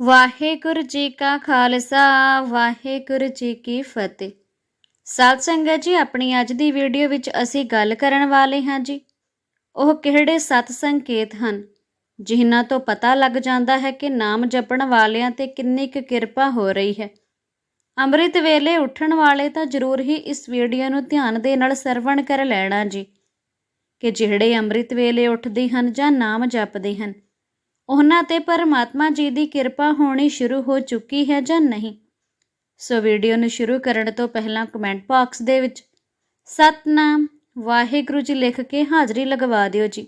ਵਾਹਿਗੁਰੂ ਜੀ ਕਾ ਖਾਲਸਾ, ਵਾਹਿਗੁਰੂ ਜੀ ਕੀ ਫਤਿਹ। ਸਾਧ ਸੰਗਤ ਜੀ, ਆਪਣੀ ਅੱਜ ਦੀ ਵੀਡੀਓ ਵਿੱਚ ਅਸੀਂ ਗੱਲ ਕਰਨ ਵਾਲੇ ਹਾਂ ਜੀ। ਉਹ ਕਿਹੜੇ ਸੱਤ ਸੰਕੇਤ ਹਨ, ਜਿਨ੍ਹਾਂ ਤੋਂ ਪਤਾ ਲੱਗ ਜਾਂਦਾ ਹੈ ਕਿ ਨਾਮ ਜਪਣ ਵਾਲਿਆਂ ਤੇ ਕਿੰਨੀ ਕੁ ਕਿਰਪਾ ਹੋ ਰਹੀ ਹੈ। ਅੰਮ੍ਰਿਤ ਵੇਲੇ ਉੱਠਣ ਵਾਲੇ ਤਾਂ ਜ਼ਰੂਰ ਹੀ ਇਸ ਵੀਡੀਓ ਨੂੰ ਧਿਆਨ ਦੇ ਨਾਲ ਸਰਵਣ ਕਰ ਲੈਣਾ ਜੀ। ਕਿ ਜਿਹੜੇ ਅੰਮ੍ਰਿਤ ਵੇਲੇ ਉੱਠਦੇ ਹਨ ਜਾਂ ਨਾਮ ਜਪਦੇ ਹਨ ਉਹਨਾਂ ਤੇ ਪਰਮਾਤਮਾ ਜੀ ਦੀ ਕਿਰਪਾ ਹੋਣੀ ਸ਼ੁਰੂ ਹੋ ਚੁੱਕੀ ਹੈ ਜਾਂ ਨਹੀਂ? ਸੋ ਵੀਡੀਓ ਨੂੰ ਸ਼ੁਰੂ ਕਰਨ ਤੋਂ ਪਹਿਲਾਂ ਕਮੈਂਟ ਬਾਕਸ ਦੇ ਵਿੱਚ, ਸਤਨਾਮ, ਵਾਹਿਗੁਰੂ ਜੀ ਲਿਖ ਕੇ ਹਾਜ਼ਰੀ ਲਗਵਾ ਦਿਓ ਜੀ,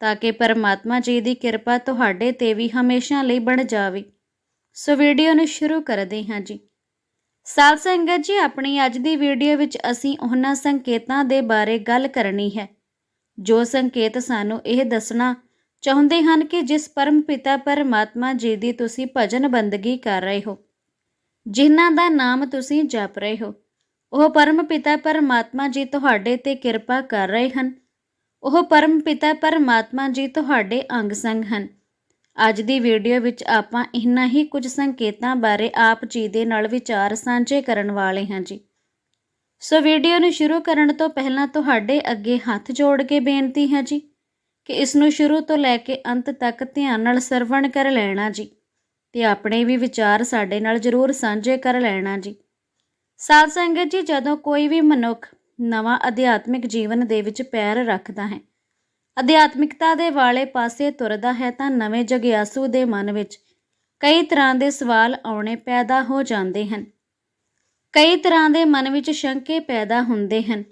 ਤਾਂ ਕਿ ਪਰਮਾਤਮਾ ਜੀ ਦੀ ਕਿਰਪਾ ਤੁਹਾਡੇ ਤੇ ਵੀ ਹਮੇਸ਼ਾ ਲਈ ਬਣ ਜਾਵੇ। ਸੋ ਵੀਡੀਓ ਨੂੰ ਸ਼ੁਰੂ ਕਰਦੇ ਹਾਂ ਜੀ। ਸਾਧ ਸੰਗਤ ਜੀ, ਆਪਣੀ ਅੱਜ ਦੀ ਵੀਡੀਓ ਵਿੱਚ ਅਸੀਂ ਉਹਨਾਂ ਸੰਕੇਤਾਂ ਦੇ ਬਾਰੇ ਗੱਲ ਕਰਨੀ ਹੈ, ਜੋ ਸੰਕੇਤ ਸਾਨੂੰ ਇਹ ਦੱਸਣਾ ਚਾਹੁੰਦੇ ਹਨ ਕਿ ਜਿਸ ਪਰਮ ਪਿਤਾ ਪਰਮਾਤਮਾ ਜੀ ਦੀ ਤੁਸੀਂ ਭਜਨ ਬੰਦਗੀ ਕਰ ਰਹੇ ਹੋ, ਜਿਨ੍ਹਾਂ ਦਾ ਨਾਮ ਤੁਸੀਂ ਜਪ ਰਹੇ ਹੋ, ਉਹ ਪਰਮ ਪਿਤਾ ਪਰਮਾਤਮਾ ਜੀ ਤੁਹਾਡੇ ਤੇ ਕਿਰਪਾ ਕਰ ਰਹੇ ਹਨ। ਉਹ ਪਰਮ ਪਿਤਾ ਪਰਮਾਤਮਾ ਜੀ ਤੁਹਾਡੇ ਅੰਗ ਸੰਗ ਹਨ। ਅੱਜ ਦੀ ਵੀਡੀਓ ਵਿੱਚ ਆਪਾਂ ਇਹਨਾਂ ਹੀ ਕੁਝ ਸੰਕੇਤਾਂ ਬਾਰੇ ਆਪ ਜੀ ਦੇ ਨਾਲ ਵਿਚਾਰ ਸਾਂਝੇ ਕਰਨ ਵਾਲੇ ਹਾਂ ਜੀ। ਸੋ ਵੀਡੀਓ ਨੂੰ ਸ਼ੁਰੂ ਕਰਨ ਤੋਂ ਪਹਿਲਾਂ ਤੁਹਾਡੇ ਅੱਗੇ ਹੱਥ ਜੋੜ ਕੇ ਬੇਨਤੀ ਹੈ ਜੀ। ਕਿ ਇਸ ਨੂੰ ਸ਼ੁਰੂ ਤੋਂ ਲੈ ਕੇ ਅੰਤ ਤੱਕ ਧਿਆਨ ਨਾਲ ਸਰਵਣ ਕਰ ਲੈਣਾ ਜੀ ਤੇ ਆਪਣੇ ਵੀ ਵਿਚਾਰ ਸਾਡੇ ਨਾਲ ਜ਼ਰੂਰ ਸਾਂਝੇ ਕਰ ਲੈਣਾ ਜੀ। ਸਾਧ ਸੰਗਤ ਜੀ, ਜਦੋਂ ਕੋਈ ਵੀ ਮਨੁੱਖ ਨਵਾਂ ਅਧਿਆਤਮਿਕ ਜੀਵਨ ਦੇ ਵਿੱਚ ਪੈਰ ਰੱਖਦਾ ਹੈ, ਅਧਿਆਤਮਿਕਤਾ ਦੇ ਵਾਲੇ ਪਾਸੇ ਤੁਰਦਾ ਹੈ ਤਾਂ ਨਵੇਂ ਜਗਿਆਸੂ ਦੇ ਮਨ ਵਿੱਚ ਕਈ ਤਰ੍ਹਾਂ ਦੇ ਸਵਾਲ ਆਉਣੇ ਪੈਦਾ ਹੋ ਜਾਂਦੇ ਹਨ। ਕਈ ਤਰ੍ਹਾਂ ਦੇ ਮਨ ਵਿੱਚ ਸ਼ੰਕੇ ਪੈਦਾ ਹੁੰਦੇ ਹਨ।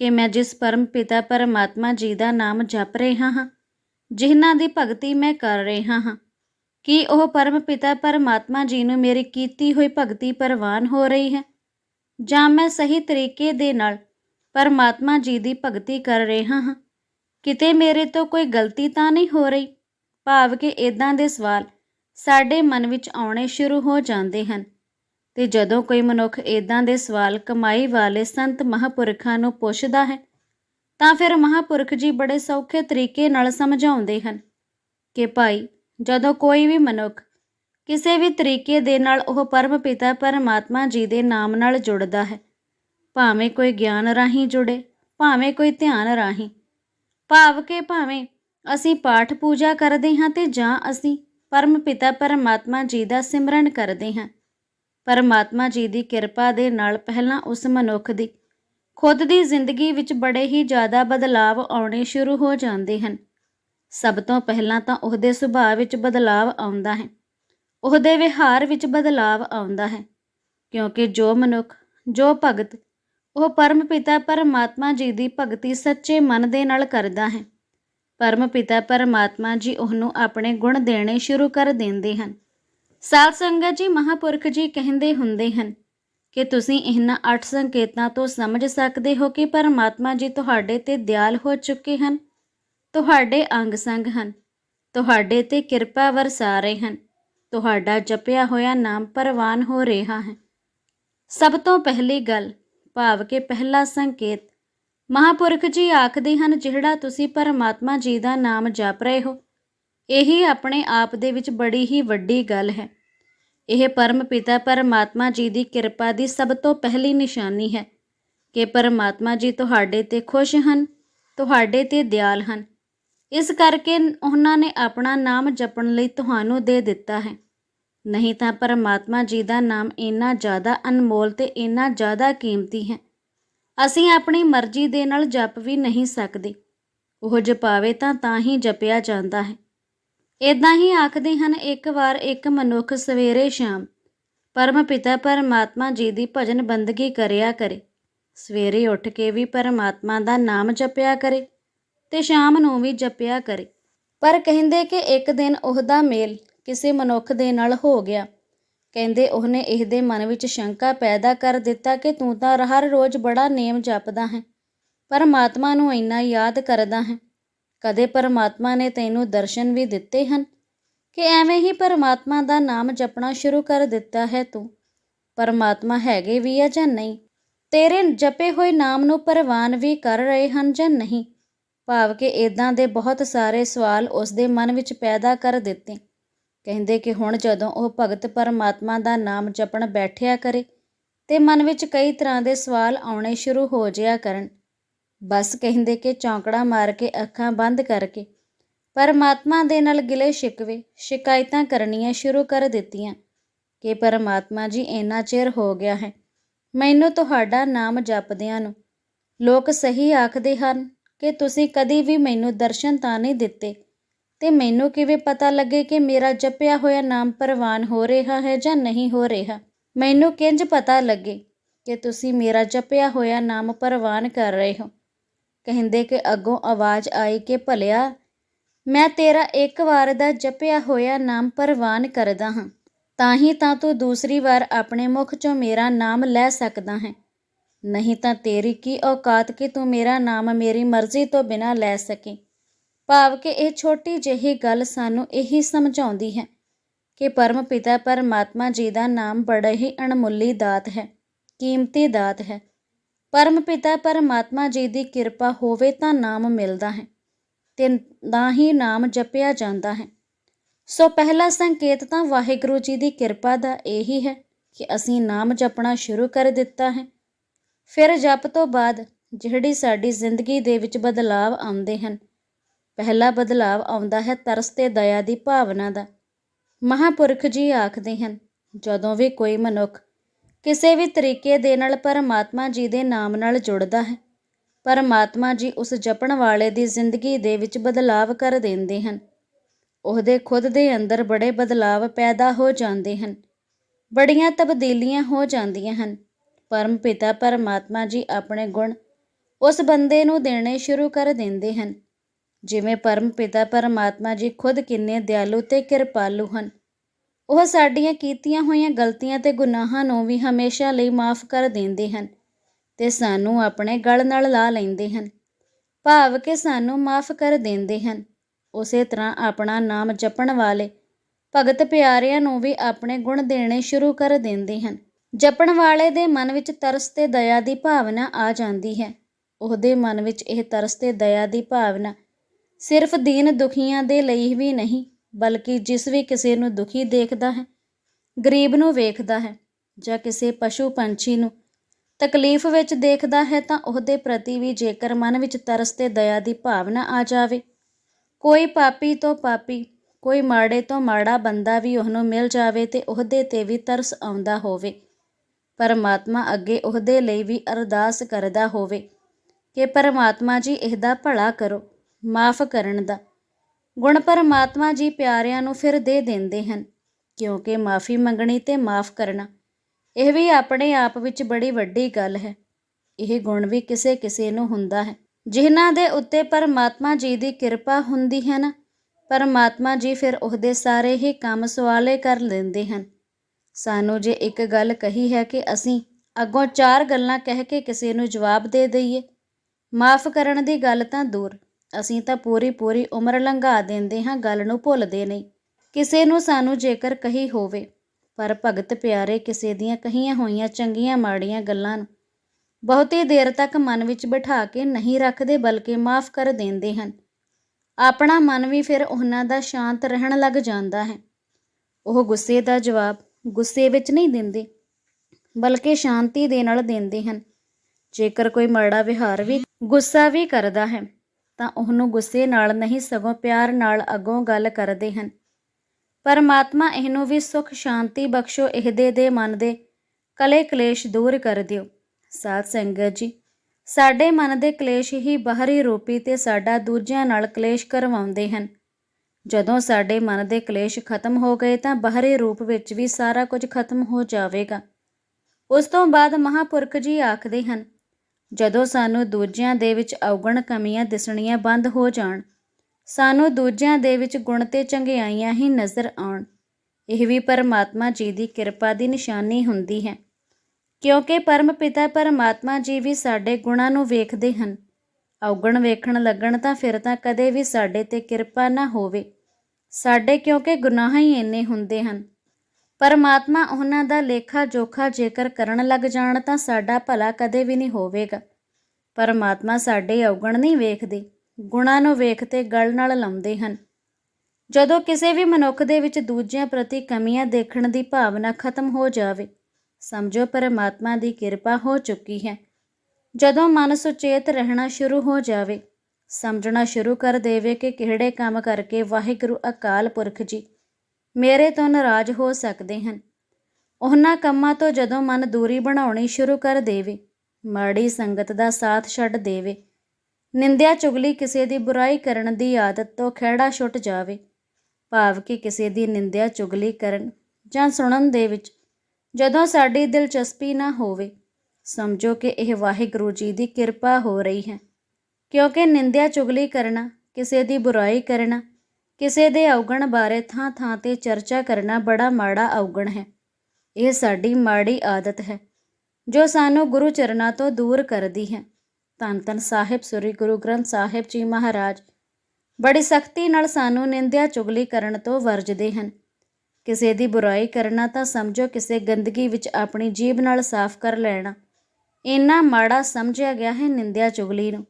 ਕਿ ਮੈਂ ਜਿਸ ਪਰਮ ਪਿਤਾ ਪਰਮਾਤਮਾ ਜੀ ਦਾ ਨਾਮ ਜਪ ਰਿਹਾ ਹਾਂ, ਜਿਨ੍ਹਾਂ ਦੀ ਭਗਤੀ ਮੈਂ ਕਰ ਰਿਹਾ ਹਾਂ, ਕੀ ਉਹ ਪਰਮ ਪਿਤਾ ਪਰਮਾਤਮਾ ਜੀ ਨੂੰ ਮੇਰੀ ਕੀਤੀ ਹੋਈ ਭਗਤੀ ਪ੍ਰਵਾਨ ਹੋ ਰਹੀ ਹੈ? ਜਾਂ ਮੈਂ ਸਹੀ ਤਰੀਕੇ ਦੇ ਨਾਲ ਪਰਮਾਤਮਾ ਜੀ ਦੀ ਭਗਤੀ ਕਰ ਰਿਹਾ ਹਾਂ? ਕਿਤੇ ਮੇਰੇ ਤੋਂ ਕੋਈ ਗਲਤੀ ਤਾਂ ਨਹੀਂ ਹੋ ਰਹੀ? ਭਾਵ ਕਿ ਇਦਾਂ ਦੇ ਸਵਾਲ ਸਾਡੇ ਮਨ ਵਿੱਚ ਆਉਣੇ ਸ਼ੁਰੂ ਹੋ ਜਾਂਦੇ ਹਨ। ਤੇ ਜਦੋਂ ਕੋਈ ਮਨੁੱਖ ਇਦਾਂ ਦੇ ਸਵਾਲ ਕਮਾਈ ਵਾਲੇ ਸੰਤ ਮਹਾਪੁਰਖਾਂ ਨੂੰ ਪੁੱਛਦਾ ਹੈ, ਤਾਂ ਫਿਰ ਮਹਾਪੁਰਖ ਜੀ ਬੜੇ ਸੌਖੇ ਤਰੀਕੇ ਨਾਲ ਸਮਝਾਉਂਦੇ ਹਨ ਕਿ ਭਾਈ, ਜਦੋਂ ਕੋਈ ਵੀ ਮਨੁੱਖ ਕਿਸੇ ਵੀ ਤਰੀਕੇ ਦੇ ਨਾਲ ਉਹ ਪਰਮ ਪਿਤਾ ਪਰਮਾਤਮਾ ਜੀ ਦੇ ਨਾਮ ਨਾਲ ਜੁੜਦਾ ਹੈ, ਭਾਵੇਂ ਕੋਈ ਗਿਆਨ ਰਾਹੀਂ ਜੁੜੇ, ਭਾਵੇਂ ਕੋਈ ਧਿਆਨ ਰਾਹੀਂ, ਭਾਵ ਕਿ ਭਾਵੇਂ ਅਸੀਂ ਪਾਠ ਪੂਜਾ ਕਰਦੇ ਹਾਂ ਤੇ ਜਾਂ ਅਸੀਂ ਪਰਮ ਪਿਤਾ ਪਰਮਾਤਮਾ ਜੀ ਦਾ ਸਿਮਰਨ ਕਰਦੇ ਹਾਂ। ਪਰਮਾਤਮਾ ਜੀ ਦੀ ਕਿਰਪਾ ਦੇ ਨਾਲ ਪਹਿਲਾਂ ਉਸ ਮਨੁੱਖ ਦੀ। ਖੁਦ ਦੀ ਜ਼ਿੰਦਗੀ ਵਿੱਚ ਬੜੇ ਹੀ ਜ਼ਿਆਦਾ ਬਦਲਾਵ ਆਉਣੇ ਸ਼ੁਰੂ ਹੋ ਜਾਂਦੇ ਹਨ। ਸਭ ਤੋਂ ਪਹਿਲਾਂ ਤਾਂ ਉਹਦੇ ਸੁਭਾਅ ਵਿੱਚ ਬਦਲਾਵ ਆਉਂਦਾ ਹੈ। ਉਹਦੇ ਵਿਹਾਰ ਵਿੱਚ ਬਦਲਾਵ ਆਉਂਦਾ ਹੈ। ਕਿਉਂਕਿ ਜੋ ਮਨੁੱਖ, ਜੋ ਭਗਤ, ਉਹ ਪਰਮ ਪਿਤਾ ਪਰਮਾਤਮਾ ਜੀ ਦੀ ਭਗਤੀ ਸੱਚੇ ਮਨ ਦੇ ਨਾਲ ਕਰਦਾ ਹੈ। ਪਰਮ ਪਿਤਾ ਪਰਮਾਤਮਾ ਜੀ ਉਹਨੂੰ ਆਪਣੇ ਗੁਣ ਦੇਣੇ ਸ਼ੁਰੂ ਕਰ ਦਿੰਦੇ ਹਨ। ਸਾਧ ਸੰਗਤ ਜੀ ਮਹਾਪੁਰਖ ਜੀ ਕਹਿੰਦੇ ਹੁੰਦੇ ਹਨ ਕਿ ਤੁਸੀਂ ਇਹਨਾਂ ਅੱਠ ਸੰਕੇਤਾਂ ਤੋਂ ਸਮਝ ਸਕਦੇ ਹੋ ਕਿ ਪਰਮਾਤਮਾ ਜੀ ਤੁਹਾਡੇ ਤੇ ਦਿਆਲ ਹੋ ਚੁੱਕੇ ਹਨ, ਤੁਹਾਡੇ ਅੰਗ ਸੰਗ ਹਨ, ਤੁਹਾਡੇ ਤੇ ਕਿਰਪਾ ਵਰਸਾ ਰਹੇ ਹਨ, ਤੁਹਾਡਾ ਜਪਿਆ ਹੋਇਆ ਨਾਮ ਪ੍ਰਵਾਨ ਹੋ ਰਿਹਾ ਹੈ। ਸਭ ਤੋਂ ਪਹਿਲੀ ਗੱਲ, ਭਾਵ ਕਿ ਪਹਿਲਾ ਸੰਕੇਤ, ਮਹਾਪੁਰਖ ਜੀ ਆਖਦੇ ਹਨ, ਜਿਹੜਾ ਤੁਸੀਂ ਪਰਮਾਤਮਾ ਜੀ ਦਾ ਨਾਮ ਜਪ ਰਹੇ ਹੋ ਇਹੀ ਆਪਣੇ ਆਪ ਦੇ ਵਿੱਚ ਬੜੀ ਹੀ ਵੱਡੀ ਗੱਲ ਹੈ। ਇਹ ਪਰਮ ਪਿਤਾ ਪਰਮਾਤਮਾ ਜੀ ਦੀ ਕਿਰਪਾ ਦੀ ਸਭ ਤੋਂ ਪਹਿਲੀ ਨਿਸ਼ਾਨੀ ਹੈ ਕਿ ਪਰਮਾਤਮਾ ਜੀ ਤੁਹਾਡੇ ਤੇ ਖੁਸ਼ ਹਨ, ਤੁਹਾਡੇ ਤੇ ਦਿਆਲ ਹਨ। ਇਸ ਕਰਕੇ ਉਹਨਾਂ ਨੇ ਆਪਣਾ ਨਾਮ ਜਪਣ ਲਈ ਤੁਹਾਨੂੰ ਦੇ ਦਿੱਤਾ ਹੈ। ਨਹੀਂ ਤਾਂ ਪਰਮਾਤਮਾ ਜੀ ਦਾ ਨਾਮ ਇੰਨਾ ਜ਼ਿਆਦਾ ਅਨਮੋਲ ਤੇ ਇੰਨਾ ਜ਼ਿਆਦਾ ਕੀਮਤੀ ਹੈ। ਅਸੀਂ ਆਪਣੀ ਮਰਜ਼ੀ ਦੇ ਨਾਲ ਜਪ ਵੀ ਨਹੀਂ ਸਕਦੇ। ਉਹ ਜਪਾਵੇ ਤਾਂ ਤਾਂ ਹੀ ਜਪਿਆ ਜਾਂਦਾ ਹੈ। ਇਦਾਂ ਹੀ ਆਖਦੇ ਹਨ, ਇੱਕ ਵਾਰ ਇੱਕ ਮਨੁੱਖ ਸਵੇਰੇ ਸ਼ਾਮ ਪਰਮ ਪਿਤਾ ਪਰਮਾਤਮਾ ਜੀ ਦੀ ਭਜਨ ਬੰਦਗੀ ਕਰਿਆ ਕਰੇ। ਸਵੇਰੇ ਉੱਠ ਕੇ ਵੀ ਪਰਮਾਤਮਾ ਦਾ ਨਾਮ ਜਪਿਆ ਕਰੇ ਤੇ ਸ਼ਾਮ ਨੂੰ ਵੀ ਜਪਿਆ ਕਰੇ। ਪਰ ਕਹਿੰਦੇ ਕਿ ਇੱਕ ਦਿਨ ਉਹਦਾ ਮੇਲ ਕਿਸੇ ਮਨੁੱਖ ਦੇ ਨਾਲ ਹੋ ਗਿਆ। ਕਹਿੰਦੇ ਉਹਨੇ ਇਹਦੇ ਮਨ ਵਿੱਚ ਸ਼ੰਕਾ ਪੈਦਾ ਕਰ ਦਿੱਤਾ ਕਿ ਤੂੰ ਤਾਂ ਹਰ ਰੋਜ਼ ਬੜਾ ਨੇਮ ਜਪਦਾ ਹੈ। ਪਰਮਾਤਮਾ ਨੂੰ ਇੰਨਾ ਯਾਦ ਕਰਦਾ ਹੈ। ਕਦੇ ਪਰਮਾਤਮਾ ਨੇ ਤੈਨੂੰ ਦਰਸ਼ਨ ਵੀ ਦਿੱਤੇ ਹਨ? ਕਿ ਐਵੇਂ ਹੀ ਪਰਮਾਤਮਾ ਦਾ ਨਾਮ ਜਪਣਾ ਸ਼ੁਰੂ ਕਰ ਦਿੱਤਾ ਹੈ ਤੂੰ? ਪਰਮਾਤਮਾ ਹੈਗੇ ਵੀ ਆ ਜਾਂ ਨਹੀਂ? ਤੇਰੇ ਜਪੇ ਹੋਏ ਨਾਮ ਨੂੰ ਪ੍ਰਵਾਨ ਵੀ ਕਰ ਰਹੇ ਹਨ ਜਾਂ ਨਹੀਂ? ਭਾਵ ਕਿ ਇਦਾਂ ਦੇ ਬਹੁਤ ਸਾਰੇ ਸਵਾਲ ਉਸ ਦੇ ਮਨ ਵਿੱਚ ਪੈਦਾ ਕਰ ਦਿੱਤੇ। ਕਹਿੰਦੇ ਕਿ ਹੁਣ ਜਦੋਂ ਉਹ ਭਗਤ ਪਰਮਾਤਮਾ ਦਾ ਨਾਮ ਜਪਣ ਬੈਠਿਆ ਕਰੇ, ਤੇ ਮਨ ਵਿੱਚ ਕਈ ਤਰ੍ਹਾਂ ਦੇ ਸਵਾਲ ਆਉਣੇ ਸ਼ੁਰੂ ਹੋ ਜਿਆ ਕਰਨ। ਬਸ ਕਹਿੰਦੇ ਕਿ ਚੌਂਕੜਾ ਮਾਰ ਕੇ ਅੱਖਾਂ ਬੰਦ ਕਰਕੇ ਪਰਮਾਤਮਾ ਦੇ ਨਾਲ ਗਿਲੇ ਸ਼ਿਕਵੇ, ਸ਼ਿਕਾਇਤਾਂ ਕਰਨੀਆਂ ਸ਼ੁਰੂ ਕਰ ਦਿੱਤੀਆਂ ਕਿ ਪਰਮਾਤਮਾ ਜੀ ਇੰਨਾ ਚਿਰ ਹੋ ਗਿਆ ਹੈ, ਮੈਨੂੰ ਤੁਹਾਡਾ ਨਾਮ ਜਪਦਿਆਂ ਨੂੰ। ਲੋਕ ਸਹੀ ਆਖਦੇ ਹਨ ਕਿ ਤੁਸੀਂ ਕਦੀ ਵੀ ਮੈਨੂੰ ਦਰਸ਼ਨ ਤਾਂ ਨਹੀਂ ਦਿੱਤੇ, ਤੇ ਮੈਨੂੰ ਕਿਵੇਂ ਪਤਾ ਲੱਗੇ ਕਿ ਮੇਰਾ ਜਪਿਆ ਹੋਇਆ ਨਾਮ ਪ੍ਰਵਾਨ ਹੋ ਰਿਹਾ ਹੈ ਜਾਂ ਨਹੀਂ ਹੋ ਰਿਹਾ? ਮੈਨੂੰ ਕਿੰਜ ਪਤਾ ਲੱਗੇ ਕਿ ਤੁਸੀਂ ਮੇਰਾ ਜਪਿਆ ਹੋਇਆ ਨਾਮ ਪ੍ਰਵਾਨ ਕਰ ਰਹੇ ਹੋ? ਕਹਿੰਦੇ ਕਿ ਅੱਗੋਂ ਆਵਾਜ਼ ਆਈ ਕਿ, ਭਲਿਆ, ਮੈਂ ਤੇਰਾ ਇੱਕ ਵਾਰ ਦਾ ਜਪਿਆ ਹੋਇਆ ਨਾਮ ਪ੍ਰਵਾਨ ਕਰਦਾ ਹਾਂ, ਤਾਂ ਹੀ ਤਾਂ ਤੂੰ ਦੂਸਰੀ ਵਾਰ ਆਪਣੇ ਮੁਖ ਚੋਂ ਮੇਰਾ ਨਾਮ ਲੈ ਸਕਦਾ ਹੈ। ਨਹੀਂ ਤਾਂ ਤੇਰੀ ਕੀ ਔਕਾਤ ਕਿ ਤੂੰ ਮੇਰਾ ਨਾਮ ਮੇਰੀ ਮਰਜ਼ੀ ਤੋਂ ਬਿਨਾਂ ਲੈ ਸਕੇ? ਭਾਵ ਕਿ ਇਹ ਛੋਟੀ ਜਿਹੀ ਗੱਲ ਸਾਨੂੰ ਇਹੀ ਸਮਝਾਉਂਦੀ ਹੈ ਕਿ ਪਰਮ ਪਿਤਾ ਪਰਮਾਤਮਾ ਜੀ ਦਾ ਨਾਮ ਬੜਾ ਹੀ ਅਣਮੁੱਲੀ ਦਾਤ ਹੈ, ਕੀਮਤੀ ਦਾਤ ਹੈ। ਪਰਮ ਪਿਤਾ ਪਰਮਾਤਮਾ ਜੀ ਦੀ ਕਿਰਪਾ ਹੋਵੇ ਤਾਂ ਨਾਮ ਮਿਲਦਾ ਹੈ ਤੇ ਨਾ ਹੀ ਨਾਮ ਜਪਿਆ ਜਾਂਦਾ ਹੈ। ਸੋ ਪਹਿਲਾ ਸੰਕੇਤ ਤਾਂ ਵਾਹਿਗੁਰੂ ਜੀ ਦੀ ਕਿਰਪਾ ਦਾ ਇਹੀ ਹੈ ਕਿ ਅਸੀਂ ਨਾਮ ਜਪਣਾ ਸ਼ੁਰੂ ਕਰ ਦਿੱਤਾ ਹੈ। ਫਿਰ ਜਪ ਤੋਂ ਬਾਅਦ ਜਿਹੜੀ ਸਾਡੀ ਜ਼ਿੰਦਗੀ ਦੇ ਵਿੱਚ ਬਦਲਾਵ ਆਉਂਦੇ ਹਨ, ਪਹਿਲਾ ਬਦਲਾਵ ਆਉਂਦਾ ਹੈ ਤਰਸ ਤੇ ਦਇਆ ਦੀ ਭਾਵਨਾ ਦਾ। ਮਹਾਪੁਰਖ ਜੀ ਆਖਦੇ ਹਨ, ਜਦੋਂ ਵੀ ਕੋਈ ਮਨੁੱਖ ਕਿਸੇ ਵੀ ਤਰੀਕੇ ਦੇ ਨਾਲ ਪਰਮਾਤਮਾ ਜੀ ਦੇ ਨਾਮ ਨਾਲ ਜੁੜਦਾ ਹੈ। ਪਰਮਾਤਮਾ ਜੀ ਉਸ ਜਪਣ ਵਾਲੇ ਦੀ ਜ਼ਿੰਦਗੀ ਦੇ ਵਿੱਚ ਬਦਲਾਵ ਕਰ ਦਿੰਦੇ ਹਨ। ਉਹਦੇ ਖੁਦ ਦੇ ਅੰਦਰ ਬੜੇ ਬਦਲਾਵ ਪੈਦਾ ਹੋ ਜਾਂਦੇ ਹਨ। ਬੜੀਆਂ ਤਬਦੀਲੀਆਂ ਹੋ ਜਾਂਦੀਆਂ ਹਨ। ਪਰਮ ਪਿਤਾ ਪਰਮਾਤਮਾ ਜੀ ਆਪਣੇ ਗੁਣ ਉਸ ਬੰਦੇ ਨੂੰ ਦੇਣੇ ਸ਼ੁਰੂ ਕਰ ਦਿੰਦੇ ਹਨ। ਜਿਵੇਂ ਪਰਮ ਪਿਤਾ ਪਰਮਾਤਮਾ ਜੀ ਖੁਦ ਕਿੰਨੇ ਦਿਆਲੂ ਤੇ ਕਿਰਪਾਲੂ ਹਨ। ਉਹ ਸਾਡੀਆਂ ਕੀਤੀਆਂ ਹੋਈਆਂ ਗਲਤੀਆਂ ਤੇ ਗੁਨਾਹਾਂ ਨੂੰ ਵੀ ਹਮੇਸ਼ਾ ਲਈ ਮਾਫ ਕਰ ਦਿੰਦੇ ਹਨ ਤੇ ਸਾਨੂੰ ਆਪਣੇ ਗਲ ਨਾਲ ਲਾ ਲੈਂਦੇ ਹਨ। ਭਾਵ ਕਿ ਸਾਨੂੰ ਮਾਫ ਕਰ ਦਿੰਦੇ ਹਨ। ਉਸੇ ਤਰ੍ਹਾਂ ਆਪਣਾ ਨਾਮ ਜਪਣ ਵਾਲੇ ਭਗਤ ਪਿਆਰਿਆਂ ਨੂੰ ਵੀ ਆਪਣੇ ਗੁਣ ਦੇਣੇ ਸ਼ੁਰੂ ਕਰ ਦਿੰਦੇ ਹਨ। ਜਪਣ ਵਾਲੇ ਦੇ ਮਨ ਵਿੱਚ ਤਰਸ ਤੇ ਦਇਆ ਦੀ ਭਾਵਨਾ ਆ ਜਾਂਦੀ ਹੈ। ਉਹਦੇ ਮਨ ਵਿੱਚ ਇਹ ਤਰਸ ਤੇ ਦਇਆ ਦੀ ਭਾਵਨਾ ਸਿਰਫ ਦੀਨ ਦੁਖੀਆਂ ਦੇ ਲਈ ਵੀ ਨਹੀਂ ਬਲਕਿ ਜਿਸ ਵੀ ਕਿਸੇ ਨੂੰ ਦੁਖੀ ਦੇਖਦਾ ਹੈ, ਗਰੀਬ ਨੂੰ ਵੇਖਦਾ ਹੈ ਜਾਂ ਕਿਸੇ ਪਸ਼ੂ ਪੰਛੀ ਨੂੰ ਤਕਲੀਫ ਵਿੱਚ ਦੇਖਦਾ ਹੈ ਤਾਂ ਉਹਦੇ ਪ੍ਰਤੀ ਵੀ ਜੇਕਰ ਮਨ ਵਿੱਚ ਤਰਸ ਤੇ ਦਇਆ ਦੀ ਭਾਵਨਾ ਆ ਜਾਵੇ। ਕੋਈ ਪਾਪੀ ਤੋਂ ਪਾਪੀ, ਕੋਈ ਮਾੜੇ ਤੋਂ ਮਾੜਾ ਬੰਦਾ ਵੀ ਉਹਨੂੰ ਮਿਲ ਜਾਵੇ ਤੇ ਉਹਦੇ ਤੇ ਵੀ ਤਰਸ ਆਉਂਦਾ ਹੋਵੇ। ਪਰਮਾਤਮਾ ਅੱਗੇ ਉਹਦੇ ਲਈ ਵੀ ਅਰਦਾਸ ਕਰਦਾ ਹੋਵੇ ਕਿ ਪਰਮਾਤਮਾ ਜੀ ਇਹਦਾ ਭਲਾ ਕਰੋ, ਮਾਫ ਕਰਨ ਦਾ। ਗੁਣ ਪਰਮਾਤਮਾ ਜੀ ਪਿਆਰਿਆਂ ਨੂੰ ਫਿਰ ਦੇ ਦਿੰਦੇ ਹਨ, ਕਿਉਂਕਿ ਮਾਫੀ ਮੰਗਣੀ ਤੇ ਮਾਫ ਕਰਨਾ, ਇਹ ਵੀ ਆਪਣੇ ਆਪ ਵਿੱਚ ਬੜੀ ਵੱਡੀ ਗੱਲ ਹੈ। ਇਹ ਗੁਣ ਵੀ ਕਿਸੇ ਕਿਸੇ ਨੂੰ ਹੁੰਦਾ ਹੈ। ਜਿਨ੍ਹਾਂ ਦੇ ਉੱਤੇ ਪਰਮਾਤਮਾ ਜੀ ਦੀ ਕਿਰਪਾ ਹੁੰਦੀ ਹੈ ਨਾ, ਪਰਮਾਤਮਾ ਜੀ ਫਿਰ ਉਹਦੇ ਸਾਰੇ ਹੀ ਕੰਮ ਸਵਾਲੇ ਕਰ ਲੈਂਦੇ ਹਨ। ਸਾਨੂੰ ਜੇ ਇੱਕ ਗੱਲ ਕਹੀ ਹੈ ਕਿ ਅਸੀਂ ਅੱਗੋਂ ਚਾਰ ਗੱਲਾਂ ਕਹਿ ਕੇ ਕਿਸੇ ਨੂੰ ਜਵਾਬ ਦੇ ਦਈਏ, ਮਾਫ ਕਰਨ ਦੀ ਗੱਲ ਤਾਂ ਦੂਰ। ਅਸੀਂ ਤਾਂ ਪੂਰੀ ਪੂਰੀ ਉਮਰ ਲੰਘਾ ਦਿੰਦੇ ਹਾਂ, ਗੱਲ ਨੂੰ ਭੁੱਲਦੇ ਨਹੀਂ। ਕਿਸੇ ਨੂੰ ਸਾਨੂੰ ਜੇਕਰ ਕਹੀ ਹੋਵੇ, ਪਰ ਭਗਤ ਪਿਆਰੇ ਕਿਸੇ ਦੀਆਂ ਕਹੀਆਂ ਹੋਈਆਂ ਚੰਗੀਆਂ ਮਾੜੀਆਂ ਗੱਲਾਂ ਨੂੰ ਬਹੁਤੀ ਦੇਰ ਤੱਕ ਮਨ ਵਿੱਚ ਬਿਠਾ ਕੇ ਨਹੀਂ ਰੱਖਦੇ, ਬਲਕਿ ਮਾਫ ਕਰ ਦਿੰਦੇ ਹਨ। ਆਪਣਾ ਮਨ ਵੀ ਫਿਰ ਉਹਨਾਂ ਦਾ ਸ਼ਾਂਤ ਰਹਿਣ ਲੱਗ ਜਾਂਦਾ ਹੈ। ਉਹ ਗੁੱਸੇ ਦਾ ਜਵਾਬ ਗੁੱਸੇ ਵਿੱਚ ਨਹੀਂ ਦਿੰਦੇ, ਬਲਕਿ ਸ਼ਾਂਤੀ ਦੇ ਨਾਲ ਦਿੰਦੇ ਹਨ। ਜੇਕਰ ਕੋਈ ਮਾੜਾ ਵਿਹਾਰ ਵੀ ਗੁੱਸਾ ਵੀ ਕਰਦਾ ਹੈ ਤਾਂ ਉਹਨੂੰ ਗੁੱਸੇ ਨਾਲ ਨਹੀਂ, ਸਗੋਂ ਪਿਆਰ ਨਾਲ ਅੱਗੋਂ ਗੱਲ ਕਰਦੇ ਹਨ। ਪਰਮਾਤਮਾ ਇਹਨੂੰ ਵੀ ਸੁਖ, ਸ਼ਾਂਤੀ ਬਖਸ਼ੋ, ਇਹਦੇ ਦੇ ਮਨ ਦੇ ਕਲੇ ਕਲੇਸ਼ ਦੂਰ ਕਰ ਦਿਓ। ਸਾਧ ਸੰਗਤ ਜੀ, ਸਾਡੇ ਮਨ ਦੇ ਕਲੇਸ਼ ਹੀ ਬਾਹਰੀ ਰੂਪੀ ਤੇ ਸਾਡਾ ਦੂਜਿਆਂ ਨਾਲ ਕਲੇਸ਼ ਕਰਵਾਉਂਦੇ ਹਨ। ਜਦੋਂ ਸਾਡੇ ਮਨ ਦੇ ਕਲੇਸ਼ ਖਤਮ ਹੋ ਗਏ ਤਾਂ ਬਾਹਰੀ ਰੂਪ ਵਿੱਚ ਵੀ ਸਾਰਾ ਕੁਝ ਖਤਮ ਹੋ ਜਾਵੇਗਾ। ਉਸ ਤੋਂ ਬਾਅਦ ਮਹਾਪੁਰਖ ਜੀ ਆਖਦੇ ਹਨ ਜਦੋਂ ਸਾਨੂੰ ਦੂਜਿਆਂ ਦੇ ਵਿੱਚ ਔਗਣ ਕਮੀਆਂ ਦਿਸਣੀਆਂ ਬੰਦ ਹੋ ਜਾਣ, ਸਾਨੂੰ ਦੂਜਿਆਂ ਦੇ ਵਿੱਚ ਗੁਣ ਤੇ ਚੰਗਿਆਈਆਂ ਹੀ ਨਜ਼ਰ ਆਉਣ। ਇਹ ਵੀ ਪਰਮਾਤਮਾ ਜੀ ਦੀ ਕਿਰਪਾ ਦੀ ਨਿਸ਼ਾਨੀ ਹੁੰਦੀ ਹੈ। ਕਿਉਂਕਿ ਪਰਮ ਪਿਤਾ ਪਰਮਾਤਮਾ ਜੀ ਵੀ ਸਾਡੇ ਗੁਣਾਂ ਨੂੰ ਵੇਖਦੇ ਹਨ। ਔਗਣ ਵੇਖਣ ਲੱਗਣ ਤਾਂ ਫਿਰ ਤਾਂ ਕਦੇ ਵੀ ਸਾਡੇ ਤੇ ਕਿਰਪਾ ਨਾ ਹੋਵੇ। ਸਾਡੇ ਕਿਉਂਕਿ ਗੁਨਾਹ ਹੀ ਇੰਨੇ ਹੁੰਦੇ ਹਨ। ਪਰਮਾਤਮਾ ਉਹਨਾਂ ਦਾ ਲੇਖਾ ਜੋਖਾ ਜੇਕਰ ਕਰਨ ਲੱਗ ਜਾਣ ਤਾਂ ਸਾਡਾ ਭਲਾ ਕਦੇ ਵੀ ਨਹੀਂ ਹੋਵੇਗਾ। ਪਰਮਾਤਮਾ ਸਾਡੇ ਔਗਣ ਨਹੀਂ ਵੇਖਦੇ, ਗੁਣਾਂ ਨੂੰ ਵੇਖ ਤੇ ਗਲ ਨਾਲ ਲਾਉਂਦੇ ਹਨ। ਜਦੋਂ ਕਿਸੇ ਵੀ ਮਨੁੱਖ ਦੇ ਵਿੱਚ ਦੂਜਿਆਂ ਪ੍ਰਤੀ ਕਮੀਆਂ ਦੇਖਣ ਦੀ ਭਾਵਨਾ ਖਤਮ ਹੋ ਜਾਵੇ, ਸਮਝੋ ਪਰਮਾਤਮਾ ਦੀ ਕਿਰਪਾ ਹੋ ਚੁੱਕੀ ਹੈ। ਜਦੋਂ ਮਨ ਸੁਚੇਤ ਰਹਿਣਾ ਸ਼ੁਰੂ ਹੋ ਜਾਵੇ, ਸਮਝਣਾ ਸ਼ੁਰੂ ਕਰ ਦੇਵੇ ਕਿ ਕਿਹੜੇ ਕੰਮ ਕਰਕੇ ਵਾਹਿਗੁਰੂ ਅਕਾਲ ਪੁਰਖ ਜੀ ਮੇਰੇ ਤੋਂ ਨਾਰਾਜ਼ ਹੋ ਸਕਦੇ ਹਨ। ਉਹਨਾਂ ਕੰਮਾਂ ਤੋਂ ਜਦੋਂ ਮਨ ਦੂਰੀ ਬਣਾਉਣੀ ਸ਼ੁਰੂ ਕਰ ਦੇਵੇ, ਮਾੜੀ ਸੰਗਤ ਦਾ ਸਾਥ ਛੱਡ ਦੇਵੇ, ਨਿੰਦਿਆ ਚੁਗਲੀ ਕਿਸੇ ਦੀ ਬੁਰਾਈ ਕਰਨ ਦੀ ਆਦਤ ਤੋਂ ਖਿਹੜਾ ਛੁੱਟ ਜਾਵੇ, ਭਾਵ ਕਿ ਕਿਸੇ ਦੀ ਨਿੰਦਿਆ ਚੁਗਲੀ ਕਰਨ ਜਾਂ ਸੁਣਨ ਦੇ ਵਿੱਚ ਜਦੋਂ ਸਾਡੀ ਦਿਲਚਸਪੀ ਨਾ ਹੋਵੇ, ਸਮਝੋ ਕਿ ਇਹ ਵਾਹਿਗੁਰੂ ਜੀ ਦੀ ਕਿਰਪਾ ਹੋ ਰਹੀ ਹੈ, ਕਿਉਂਕਿ ਨਿੰਦਿਆ ਚੁਗਲੀ ਕਰਨਾ, ਕਿਸੇ ਦੀ ਬੁਰਾਈ ਕਰਨਾ ਕਿਸੇ ਦੇ ਔਗਣ ਬਾਰੇ ਥਾਂ-ਥਾਂ ਤੇ ਚਰਚਾ ਕਰਨਾ ਬੜਾ ਮਾੜਾ ਔਗਣ ਹੈ। ਇਹ ਸਾਡੀ ਮਾੜੀ ਆਦਤ ਹੈ, ਜੋ ਸਾਨੂੰ ਗੁਰੂ ਚਰਨਾਂ ਤੋਂ ਦੂਰ ਕਰਦੀ ਹੈ। ਧੰਨ ਧੰਨ ਸਾਹਿਬ, ਸ੍ਰੀ ਗੁਰੂ ਗ੍ਰੰਥ ਸਾਹਿਬ ਜੀ ਮਹਾਰਾਜ, ਬੜੀ ਸਖਤੀ ਨਾਲ ਸਾਨੂੰ ਨਿੰਦਿਆ ਚੁਗਲੀ ਕਰਨ ਤੋਂ ਵਰਜਦੇ ਹਨ। ਕਿਸੇ ਦੀ ਬੁਰਾਈ ਕਰਨਾ ਤਾਂ ਸਮਝੋ ਕਿਸੇ ਗੰਦਗੀ ਵਿੱਚ ਆਪਣੀ ਜੀਭ ਨਾਲ ਸਾਫ਼ ਕਰ ਲੈਣਾ। ਇੰਨਾ ਮਾੜਾ ਸਮਝਿਆ ਗਿਆ ਹੈ ਨਿੰਦਿਆ ਚੁਗਲੀ ਨੂੰ।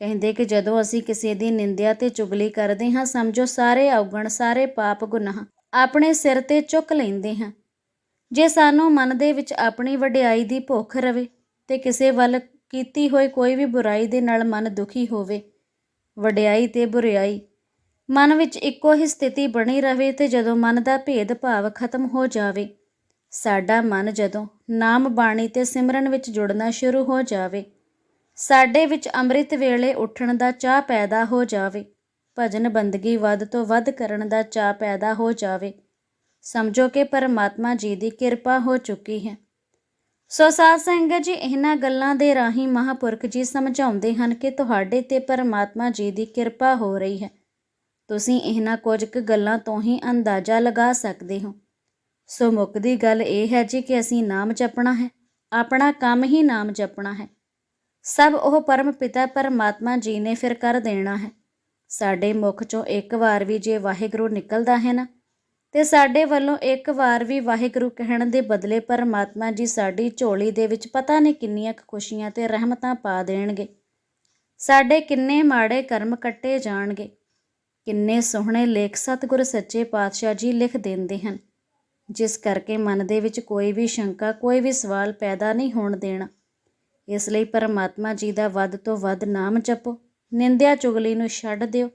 ਕਹਿੰਦੇ ਕਿ ਜਦੋਂ ਅਸੀਂ ਕਿਸੇ ਦੀ ਨਿੰਦਿਆ ਤੇ ਚੁਗਲੀ ਕਰਦੇ ਹਾਂ, ਸਮਝੋ ਸਾਰੇ ਔਗਣ, ਸਾਰੇ ਪਾਪ ਗੁਨਾਹ ਆਪਣੇ ਸਿਰ ਤੇ ਚੁੱਕ ਲੈਂਦੇ ਹਾਂ। ਜੇ ਸਾਨੂੰ ਮਨ ਦੇ ਵਿੱਚ ਆਪਣੀ ਵਡਿਆਈ ਦੀ ਭੁੱਖ ਰਵੇ ਤੇ ਕਿਸੇ ਵੱਲ ਕੀਤੀ ਹੋਈ ਕੋਈ ਵੀ ਬੁਰਾਈ ਦੇ ਨਾਲ ਮਨ ਦੁਖੀ ਹੋਵੇ, ਵਡਿਆਈ ਤੇ ਬੁਰਾਈ, ਮਨ ਵਿੱਚ ਇੱਕੋ ਹੀ ਸਥਿਤੀ ਬਣੀ ਰਹੇ ਤੇ ਜਦੋਂ ਮਨ ਦਾ ਭੇਦ ਭਾਵ ਖਤਮ ਹੋ ਜਾਵੇ, ਸਾਡਾ ਮਨ ਜਦੋਂ ਨਾਮ ਬਾਣੀ ਤੇ ਸਿਮਰਨ ਵਿੱਚ ਜੁੜਨਾ ਸ਼ੁਰੂ ਹੋ ਜਾਵੇ ਸਾਡੇ ਵਿੱਚ ਅੰਮ੍ਰਿਤ ਵੇਲੇ ਉੱਠਣ ਦਾ ਚਾਹ ਪੈਦਾ ਹੋ ਜਾਵੇ, ਭਜਨ ਬੰਦਗੀ ਵੱਧ ਤੋਂ ਵੱਧ ਕਰਨ ਦਾ ਚਾਹ ਪੈਦਾ ਹੋ ਜਾਵੇ। ਸਮਝੋ ਕਿ ਪਰਮਾਤਮਾ ਜੀ ਦੀ ਕਿਰਪਾ ਹੋ ਚੁੱਕੀ ਹੈ। ਸੋ ਸਾਧ ਸੰਗਤ ਜੀ, ਇਹਨਾਂ ਗੱਲਾਂ ਦੇ ਰਾਹੀਂ ਮਹਾਪੁਰਖ ਜੀ ਸਮਝਾਉਂਦੇ ਹਨ ਕਿ ਤੁਹਾਡੇ ਤੇ ਪਰਮਾਤਮਾ ਜੀ ਦੀ ਕਿਰਪਾ ਹੋ ਰਹੀ ਹੈ। ਤੁਸੀਂ ਇਹਨਾਂ ਕੁਝ ਕੁ ਗੱਲਾਂ ਤੋਂ ਹੀ ਅੰਦਾਜ਼ਾ ਲਗਾ ਸਕਦੇ ਹੋ। ਸੋ ਮੁੱਕਦੀ ਗੱਲ ਇਹ ਹੈ ਜੀ ਕਿ ਅਸੀਂ ਨਾਮ ਜਪਣਾ ਹੈ, ਆਪਣਾ ਕੰਮ ਹੀ ਨਾਮ ਜਪਣਾ ਹੈ। ਸਭ ਉਹ ਪਰਮ ਪਿਤਾ ਪਰਮਾਤਮਾ ਜੀ ਨੇ ਫਿਰ ਕਰ ਦੇਣਾ ਹੈ। ਸਾਡੇ ਮੁਖ ਚੋਂ ਇੱਕ ਵਾਰ ਵੀ ਜੇ ਵਾਹਿਗੁਰੂ ਨਿਕਲਦਾ ਹੈ ਨਾ, ਤੇ ਸਾਡੇ ਵੱਲੋਂ ਇੱਕ ਵਾਰ ਵੀ ਵਾਹਿਗੁਰੂ ਕਹਿਣ ਦੇ ਬਦਲੇ ਪਰਮਾਤਮਾ ਜੀ ਸਾਡੀ ਝੋਲੀ ਦੇ ਵਿੱਚ ਪਤਾ ਨਹੀਂ ਕਿੰਨੀਆਂ ਖੁਸ਼ੀਆਂ ਤੇ ਰਹਿਮਤਾਂ ਪਾ ਦੇਣਗੇ। ਸਾਡੇ ਕਿੰਨੇ ਮਾੜੇ ਕਰਮ ਕੱਟੇ ਜਾਣਗੇ, ਕਿੰਨੇ ਸੋਹਣੇ ਲੇਖ ਸਤਿਗੁਰ ਸੱਚੇ ਪਾਤਸ਼ਾਹ ਜੀ ਲਿਖ ਦਿੰਦੇ ਹਨ। ਜਿਸ ਕਰਕੇ ਮਨ ਦੇ ਵਿੱਚ ਕੋਈ ਵੀ ਸ਼ੰਕਾ, ਕੋਈ ਵੀ ਸਵਾਲ ਪੈਦਾ ਨਹੀਂ ਹੋਣ ਦੇਣਾ। ਇਸ ਲਈ ਪਰਮਾਤਮਾ ਜੀ ਦਾ ਵੱਧ ਤੋਂ ਵੱਧ ਨਾਮ ਜਪੋ, ਨਿੰਦਿਆ ਚੁਗਲੀ ਨੂੰ ਛੱਡ ਦਿਓ,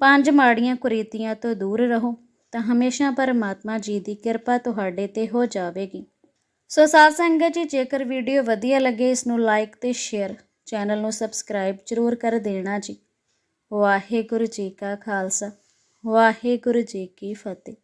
ਪੰਜ ਮਾੜੀਆਂ ਕੁਰੀਤੀਆਂ ਤੋਂ ਦੂਰ ਰਹੋ, ਤਾਂ ਹਮੇਸ਼ਾ ਪਰਮਾਤਮਾ ਜੀ ਦੀ ਕਿਰਪਾ ਤੁਹਾਡੇ ਤੇ ਹੋ ਜਾਵੇਗੀ। ਸੋ ਸਾਧ ਸੰਗਤ ਜੀ, ਜੇਕਰ ਵੀਡੀਓ ਵਧੀਆ ਲੱਗੇ, ਇਸ ਨੂੰ ਲਾਈਕ ਤੇ ਸ਼ੇਅਰ, ਚੈਨਲ ਨੂੰ ਸਬਸਕ੍ਰਾਈਬ ਜ਼ਰੂਰ ਕਰ ਦੇਣਾ ਜੀ। ਵਾਹਿਗੁਰੂ ਜੀ ਕਾ ਖਾਲਸਾ, ਵਾਹਿਗੁਰੂ ਜੀ ਕੀ ਫਤਿਹ।